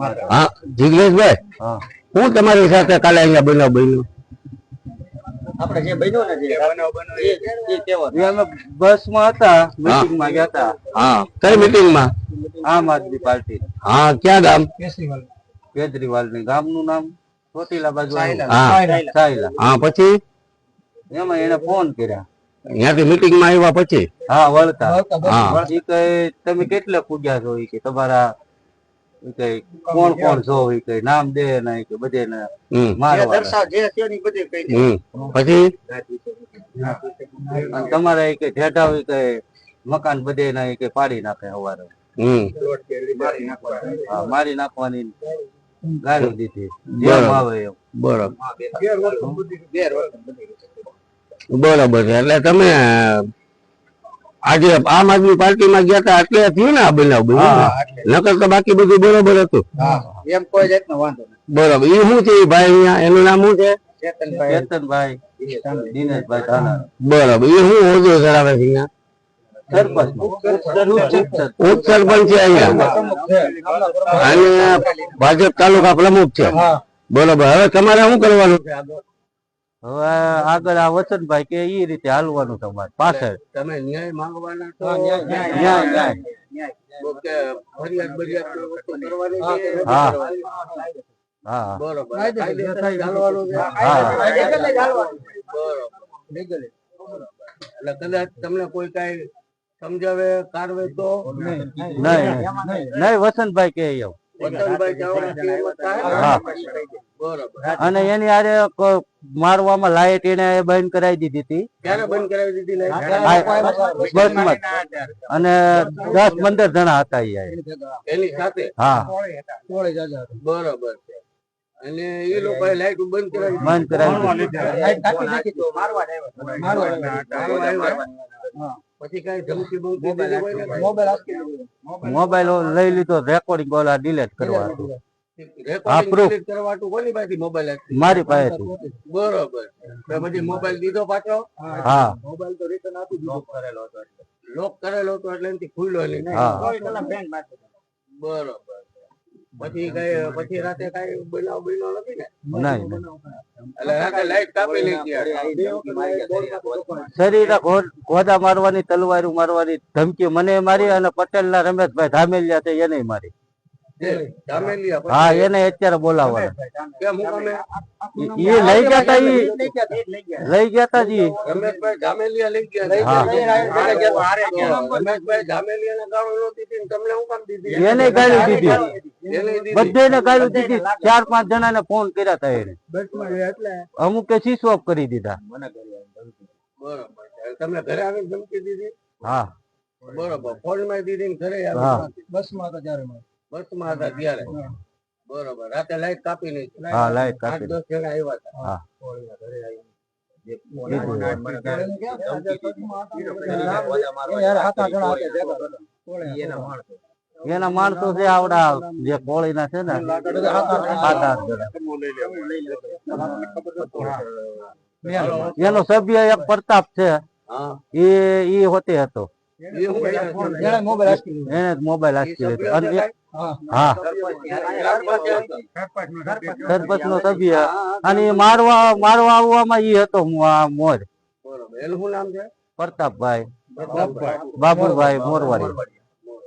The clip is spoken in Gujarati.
હા જિગ્નેશભાઈ હું. તમારી સાથે કાલે અહીંયા બનાવ બન્યો? આપણે જે બન્યું ને જે એ- એ કહેવાનું. એ અમે બસમાં હતા મીટિંગમાં ગયા હતા. હા કઈ મીટિંગમાં આમ આદમી પાર્ટી. હા ક્યાં ગામ? કેજરીવાલ. ની ગામનું નામ ચોટીલા બાજુ સાયલા. હા પછી? એમાં એને ફોન કર્યા. ત્યાંથી મીટિંગમાં આવ્યા પછી? હા વળતા. હા. તમે કેટલે પૂજ્યા છો? કે તમારા કહે કોણ કોણ છો ઈ કહે નામ દે ને કે બધે ને મારવા જે છે ને બધે કહી પછી? અને તમારે ઈ કે ઠેઠા હોય કે મકાન બધે ના કે પાડી નાખે હવારે? હમ. મારી નાખવાની. ગાડી દીધી. જેમ આવે એમ. બરાબર. બરાબર છે. એટલે તમે આજે આમ આદમી પાર્ટીમાં ગયા હતા એટલે થયું ને આ બનાવ નકર તો બાકી બધું બરોબર હતું એમ કોઈ જાતનો વાંધો બરોબર એ શું છે ભાઈ અહીંયા એનું નામ શું છે ચેતનભાઈ ચેતનભાઈ બરોબર એ શું હોદ્દો ધરાવે છે અહીંયા સરપંચ છે અહીંયા અને ભાજપ તાલુકા પ્રમુખ છે બરોબર હવે તમારે શું કરવાનું છે આગળ? હવે આગળ આ વસંતભાઈ કે ઈ રીતે હાલવાનું તમારે પાછળ. તમે ન્યાય માંગવાના છો? ન્યાય ન્યાય ઓકે, ફરિયાદ બરિયાદ વસ્તુ કરવાની છે? હા. હા. બરોબર. એટલે કદાચ તમને કોઈ કઈ સમજાવે કારવે તો? નહીં નહીં વસંતભાઈ કે એમ વતનભાઈ અને એની આરે મારવામાં લાઈટ એને બંધ કરાવી દીધી હતી. ક્યારે બંધ કરાવી દીધી બસમાં અને દસ પંદર જણા હતા એની સાથે? હા. બરોબર છે. અને એ લોકોએ લાઈટ બંધ કરાવી બંધ કરાવી પછી કઈ ધમકી બમકી દીધી હોય ને? મોબાઈલ લઈ લીધો. રેકોર્ડિંગ ઓલા ડિલીટ કરવા. હતું. Recording proof. delete કરવાતું કોની પાસેથી mobile હતી? મારી પાસેથી. બરોબર. પછી મોબાઈલ દીધો પાછો? હા. મોબાઈલ તો રિટર્ન આપી દીધો. કરેલો હતો લોક કરેલો હતો એટલે એનાથી ખુલ્લો નહીં. બરોબર. પછી કઈ પછી રાતે કઈ બનાવ બન્યો નથી ને? નહીં એટલે રાતે લાઈટ કાપી લીધી શરીરે ઘો- ગોદા મારવાની તલવારું મારવાની ધમકી મને મારી અને પટેલ ના રમેશભાઈ ધામેલિયા છે એને મારી. હા એને અત્યારે બોલાવવાના. કેમ હું તમે ઈ લઈ ગયા તા લઈ ગયા તા. જી. રમેશભાઈ જામેલિયા લઈ ગયા રમેશભાઈ જામેલિયાને ગાળો નહોતી દીધી ને તમને હું કામ દીધી? એને ગાળી દીધી. એને દીધી. દીધી ચાર પાંચ જણાને ફોન કર્યા તા એને. અમુકે સ્વિચ ઓફ કરી દીધા. બરોબર. તમને ઘરે આવીને ધમકી દીધી? હા. બરોબર. ફોનમાં દીધી ઘરે બસમાં હા. આવી બસમાં હતા ત્યારે. બરોબર. રાતે લાઈટ કાપી નહીં. હા લાઈટ કાપી દસ જણા આવ્યા હતા. હા. એના માણસો છે આવડા જે કોળી ના છે ને એનો સભ્ય એક પ્રતાપ છે. એ એ હોતે હતો. મોબાઈલ અને હા. સરપંચ નો સભ્ય. અને મારવા મારવા આવવામાં ઈ હતો હું આ મોર. નામ છે? પ્રતાપભાઈ. બાબુભાઈ મોરવાડી.